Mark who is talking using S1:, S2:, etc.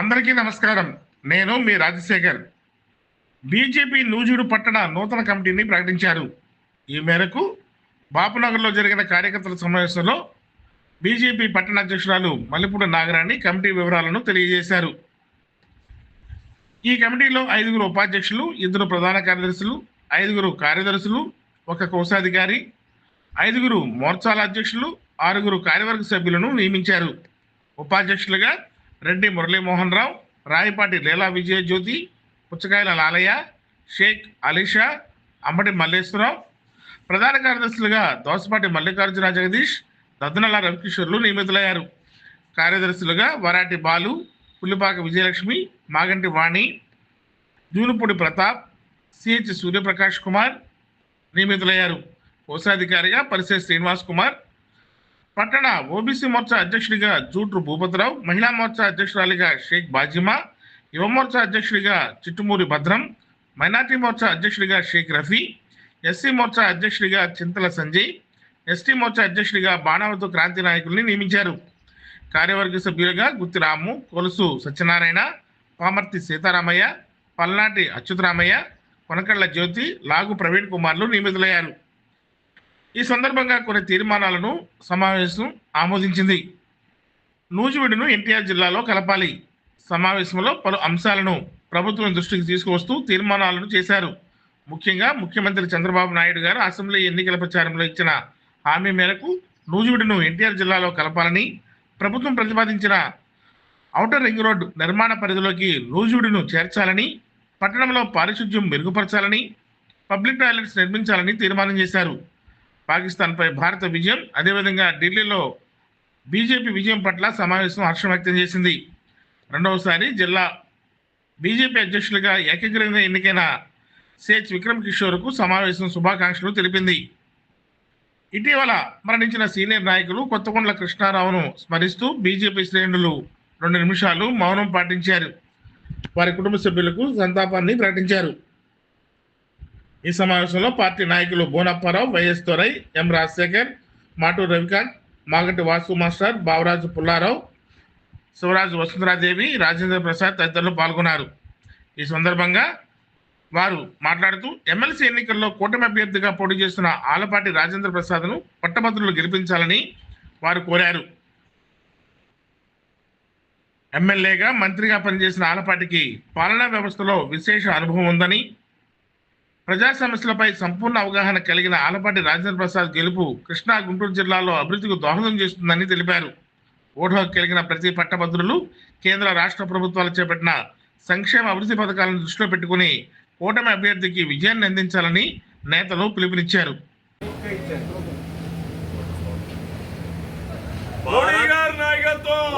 S1: అందరికీ నమస్కారం. నేను మీ రాజశేఖర్. బీజేపీ నూజుడు పట్టణ నూతన కమిటీని ప్రకటించారు. ఈ మేరకు బాపునగర్లో జరిగిన కార్యకర్తల సమావేశంలో బీజేపీ పట్టణ అధ్యక్షురాలు మల్లెపూడి నాగరాణి కమిటీ వివరాలను తెలియజేశారు. ఈ కమిటీలో ఐదుగురు ఉపాధ్యక్షులు ఇద్దరు ప్రధాన కార్యదర్శులు ఐదుగురు కార్యదర్శులు ఒక కోశాధికారి ఐదుగురు మోర్చాల అధ్యక్షులు ఆరుగురు కార్యవర్గ సభ్యులను నియమించారు. ఉపాధ్యక్షులుగా రెడ్డి మురళీమోహన్ రావు రాయపాటి లీలా విజయజ్యోతి పుచ్చకాయల లాలయ్య షేక్ అలీషా అమ్మటి మల్లేశ్వరరావు ప్రధాన కార్యదర్శులుగా దోసపాటి మల్లికార్జున జగదీష్ దద్దనల రవికిషోర్లు నియమితులయ్యారు. కార్యదర్శులుగా వరాటి బాలు పుల్లిపాక విజయలక్ష్మి మాగంటి వాణి జూనుపూడి ప్రతాప్ సిహెచ్ సూర్యప్రకాష్ కుమార్ నియమితులయ్యారు. కోశాధికారిగా పరిసే శ్రీనివాస్ కుమార్ పట్టణ ఓబీసీ మోర్చా అధ్యక్షుడిగా జూట్రు భూపతిరావు మహిళా మోర్చా అధ్యక్షురాలిగా షేక్ బాజిమా యువమోర్చా అధ్యక్షుడిగా చిట్టుమూరి భద్రం మైనార్టీ మోర్చా అధ్యక్షుడిగా షేక్ రఫీ ఎస్సీ మోర్చా అధ్యక్షుడిగా చింతల సంజయ్ ఎస్టీ మోర్చా అధ్యక్షుడిగా బాణావతు క్రాంతి నాయకుల్ని నియమించారు. కార్యవర్గ సభ్యులుగా గుత్తి రాము కొలుసు సత్యనారాయణ పామర్తి సీతారామయ్య పల్నాటి అచ్యుతరామయ్య కొనకళ్ళ జ్యోతి లాగు ప్రవీణ్ కుమార్లు నియమితులయ్యారు. ఈ సందర్భంగా కొన్ని తీర్మానాలను సమావేశం ఆమోదించింది. నూజివీడును ఎన్టీఆర్ జిల్లాలో కలపాలి. సమావేశంలో పలు అంశాలను ప్రభుత్వం దృష్టికి తీసుకువస్తూ తీర్మానాలను చేశారు. ముఖ్యంగా ముఖ్యమంత్రి చంద్రబాబు నాయుడు గారు అసెంబ్లీ ఎన్నికల ప్రచారంలో ఇచ్చిన హామీ మేరకు నూజివీడును ఎన్టీఆర్ జిల్లాలో కలపాలని ప్రభుత్వం ప్రతిపాదించిన ఔటర్ రింగ్ రోడ్డు నిర్మాణ పరిధిలోకి నూజివీడును చేర్చాలని పట్టణంలో పారిశుధ్యం మెరుగుపరచాలని పబ్లిక్ టాయిలెట్స్ నిర్మించాలని తీర్మానం చేశారు. పాకిస్తాన్పై భారత విజయం అదేవిధంగా ఢిల్లీలో బీజేపీ విజయం పట్ల సమావేశం హర్షం వ్యక్తం చేసింది. రెండవసారి జిల్లా బీజేపీ అధ్యక్షులుగా ఏకగ్రీవంగా ఎన్నికైన సేచ్ విక్రమ్ కిషోర్కు సమావేశం శుభాకాంక్షలు తెలిపింది. ఇటీవల మరణించిన సీనియర్ నాయకులు కొత్తకొండల కృష్ణారావును స్మరిస్తూ బీజేపీ శ్రేణులు రెండు నిమిషాలు మౌనం పాటించారు. వారి కుటుంబ సభ్యులకు సంతాపాన్ని ప్రకటించారు. ఈ సమావేశంలో పార్టీ నాయకులు Bonapparao YS Torai M Rajasekhar Maturu Ravikanth Maganti Vasu master Bavaraju Pullarao Sivaraju Vasundharadevi Rajendra Prasad తదితరులు పాల్గొన్నారు. ఈ సందర్భంగా వారు మాట్లాడుతూ ఎమ్మెల్సీ ఎన్నికల్లో కూటమి అభ్యర్థిగా పోటీ చేస్తున్న ఆలపాటి రాజేంద్ర ప్రసాద్ను పట్టభద్రులు గెలిపించాలని వారు కోరారు. ఎమ్మెల్యేగా మంత్రిగా పనిచేసిన ఆలపాటికి పాలనా వ్యవస్థలో విశేష అనుభవం ఉందని ప్రజా సమస్యలపై సంపూర్ణ అవగాహన కలిగిన ఆలపాటి రాజేంద్ర ప్రసాద్ గెలుపు కృష్ణా గుంటూరు జిల్లాలో అభివృద్ధికి దోహదం చేస్తుందని తెలిపారు. ఓటు హక్కు కలిగిన ప్రతి పట్టభద్రులు కేంద్ర రాష్ట్ర ప్రభుత్వాలు చేపట్టిన సంక్షేమ అభివృద్ధి పథకాలను దృష్టిలో పెట్టుకుని కూటమి అభ్యర్థికి విజయాన్ని అందించాలని నేతలు పిలుపునిచ్చారు.
S2: నాయకత్వం!